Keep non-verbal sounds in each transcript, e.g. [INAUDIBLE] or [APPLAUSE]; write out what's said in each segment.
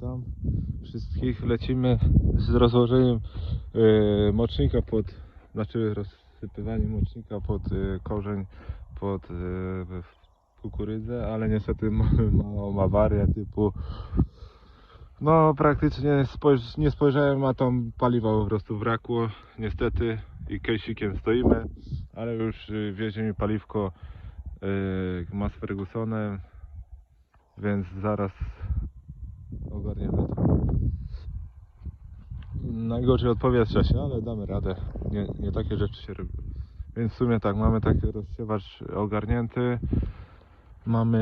witam wszystkich. Lecimy z rozłożeniem e, mocznika pod, znaczy rozsypywaniem mocznika pod e, korzeń, pod e, kukurydzę, ale niestety [LAUGHS] mamy małą awarię typu no praktycznie spojrz, nie spojrzałem, a tam paliwa po prostu brakło niestety i kejsikiem stoimy, ale już y, wiezie mi paliwko y, ma z Fergusonem, więc zaraz ogarniemy to. Najgorzej od powietrza się, ale damy radę. Nie, nie takie rzeczy się robi. Więc w sumie tak, mamy taki rozsiewacz ogarnięty. Mamy,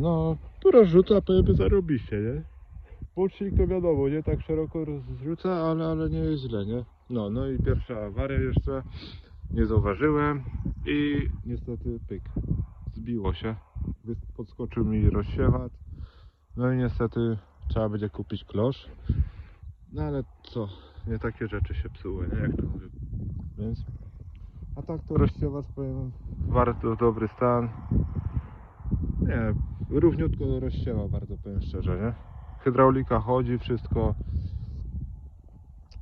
no, tu rozrzuca, powiem, zarobiście, nie? Płucznik to wiadomo, nie tak szeroko rozrzuca, ale, ale nie jest źle, nie? No, no i pierwsza awaria jeszcze, nie zauważyłem i niestety pyk, zbiło się. Podskoczył mi rozsiewacz, no i niestety trzeba będzie kupić klosz. No ale co, nie takie rzeczy się psuły, nie? Jak to mówię. Więc, a tak to rozsiewacz, powiem, bardzo dobry stan. Nie, równiutko rozsiewa bardzo, powiem szczerze, nie? hydraulika chodzi, wszystko.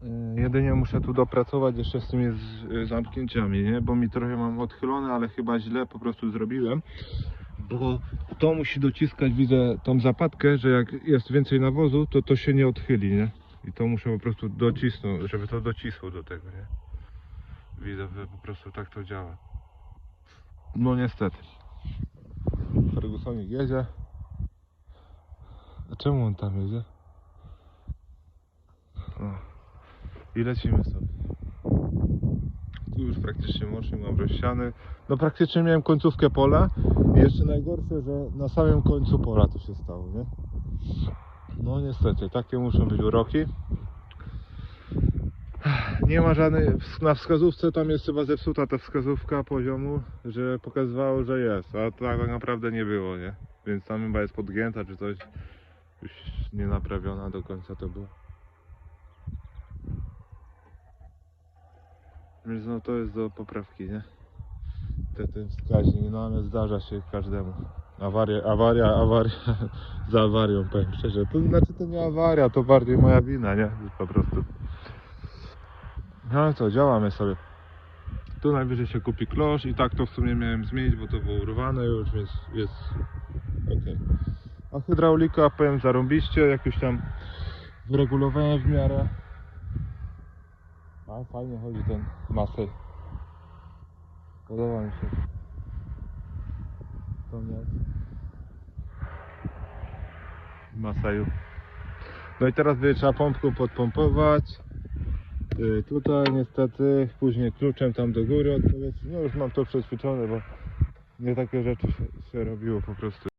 Yy, Jedynie muszę tu dopracować jeszcze z tymi z, y, zamknięciami, nie? Bo mi trochę mam odchylone, ale chyba źle po prostu zrobiłem. Bo to musi dociskać, widzę tą zapadkę, że jak jest więcej nawozu, to to się nie odchyli, nie? I to muszę po prostu docisnąć, żeby to docisło do tego, nie? Widzę, że po prostu tak to działa. No niestety. Fergusonik jedzie. A czemu on tam jedzie? O. I lecimy sobie. Tu już praktycznie mocznik mam rozsiany. No praktycznie miałem końcówkę pola i jeszcze najgorsze, że na samym końcu pola to się stało, nie? No niestety, takie muszą być uroki. Nie ma żadnej, na wskazówce tam jest chyba zepsuta ta wskazówka poziomu, że pokazywało, że jest, a tak naprawdę nie było, nie? Więc tam chyba jest podgięta czy coś już nie naprawiona do końca to było. Więc no to jest do poprawki, nie? Te, ten wskaźnik, no ale zdarza się każdemu. Awaria, awaria, awaria [LAUGHS] za awarią, powiem szczerze. To znaczy to nie awaria, to bardziej moja wina, nie? Po prostu. No ale co, działamy sobie. Tu najwyżej się kupi klosz i tak to w sumie miałem zmienić, bo to było urwane już, więc jest ok. A hydraulika powiem zarąbiście, jakoś tam wyregulowałem w miarę. A fajnie chodzi ten masel. Podoba mi się. To nie. Maseju. No i teraz będzie trzeba pompką podpompować. Yy, tutaj niestety, później kluczem tam do góry odpowiedź. No już mam to przećwiczone, bo nie takie rzeczy się, się robiło po prostu.